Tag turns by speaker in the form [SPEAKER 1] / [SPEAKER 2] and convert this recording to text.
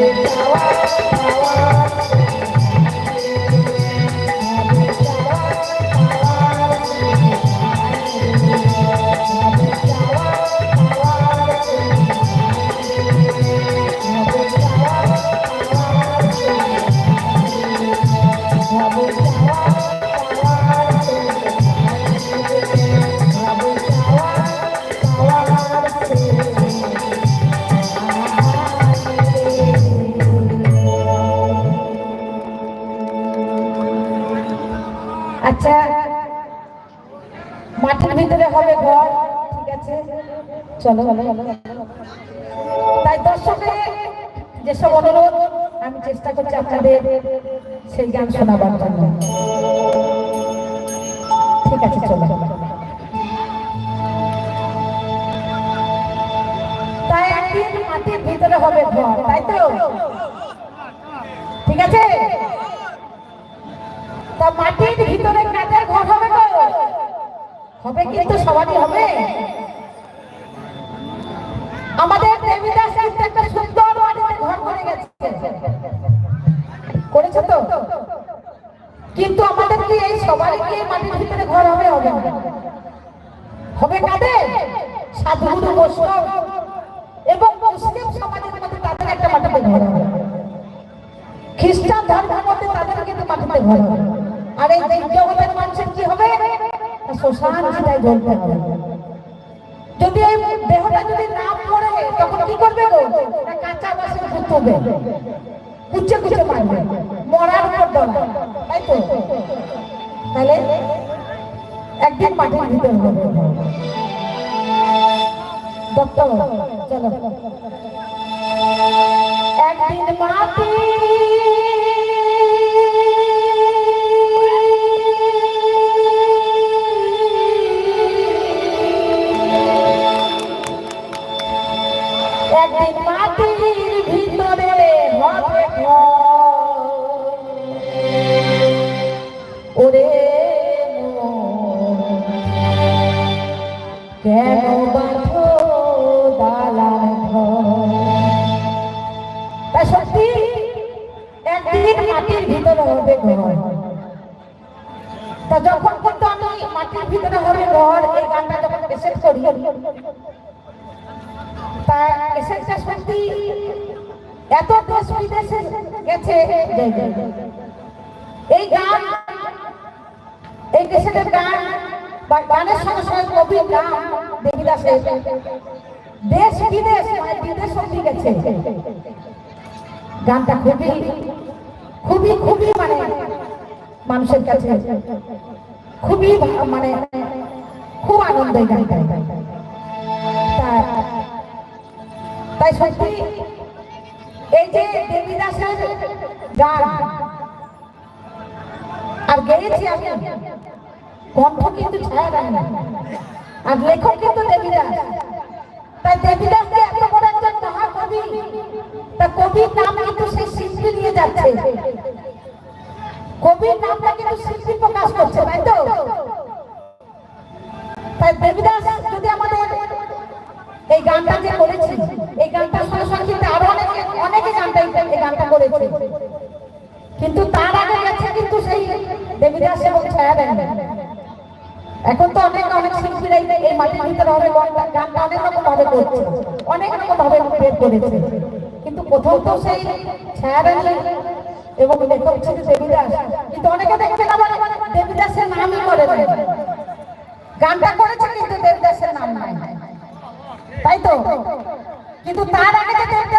[SPEAKER 1] Thank you. আচ্ছা মাঠের ভিতরে হবে ঘর, ঠিক আছে? চলো তাই দর্শকে যেসব অনুরোধ, আমি চেষ্টা করছি আপনাদের সেই গান শোনাবার জন্য। ঠিক আছে, চলো। তাই একদিন মাটির ভিতরে হবে ঘর, তাই তো? ঠিক আছে? তা মাটির ভিতরে কাঠের ঘর হবে তো হবে কিন্তু সবারই হবে। আমাদের দেবীদাস একটা সুন্দর বাড়িতে ঘর করে গেছে। করেছে তো? কিন্তু আমাদের কি এই সবারই কি মাটির ভিতরে ঘর হবে হবে হবে কাদের? সাধুগুরু বৈষ্ণব। এবং মুসলিম সমাজের মধ্যে তাদের একটা মাটিতে ঘর হবে। খ্রিস্টান ধর্মের মধ্যে তাদের কিন্তু মাটিতে ঘর হবে। আর এই শ্মশান চিতায় জ্বলতে হবে। যদি এই দেহটা যদি না পড়ে, তখন কি করবে কাঁচা বাসে কুতবে কুচে কুচে মরার উপর দরকার। তাই তো? তাহলে একদিন মাটির ভিতর হবে চলো। একদিন তা সত্যি মাটির ভিতরে তা যখন কিন্তু আমি মাটির ভিতরে হবে ঘর, এই গানটা তা এসেছে সত্যি এত দেশ বিদেশে গেছে। এই গান, এই দেশের গান বা গানের সঙ্গে সঙ্গে কবির গান দেবীদাসের। দেশ বিদেশ মানে বিদেশ অব্দি গানটা খুবই খুবই খুবই মানে মানুষের কাছে খুবই মানে খুব আনন্দ এই গানটা তাই সত্যি এই যে দেবীদাসের গান, আর গেয়েছি আমি। কণ্ঠ কিন্তু ছায়া দেয় না। আর লেখক কিন্তু দেবীদাস। তাই দেবীদাস যে এত বড় একজন মহাকবি, তা কবির নাম কিন্তু সেই শিল্পী নিয়ে যাচ্ছে। কবির নামটা কিন্তু শিল্পী প্রকাশ করছে, তাই তো? তাই দেবীদাস যদি আমাদের এই গানটা যে করেছি গানটা অনেক ভাবে করছে। অনেক রকম ভাবে বের করেছে। কিন্তু প্রথম তো সেই ছায়া এবং লেখক ছিল দেবীদাস। কিন্তু অনেকে দেখছে আবার দেবীদাসের নামই করে গানটা করেছে কিন্তু দেবদাসের নাম নাই। তাই তো? কিন্তু তার আগে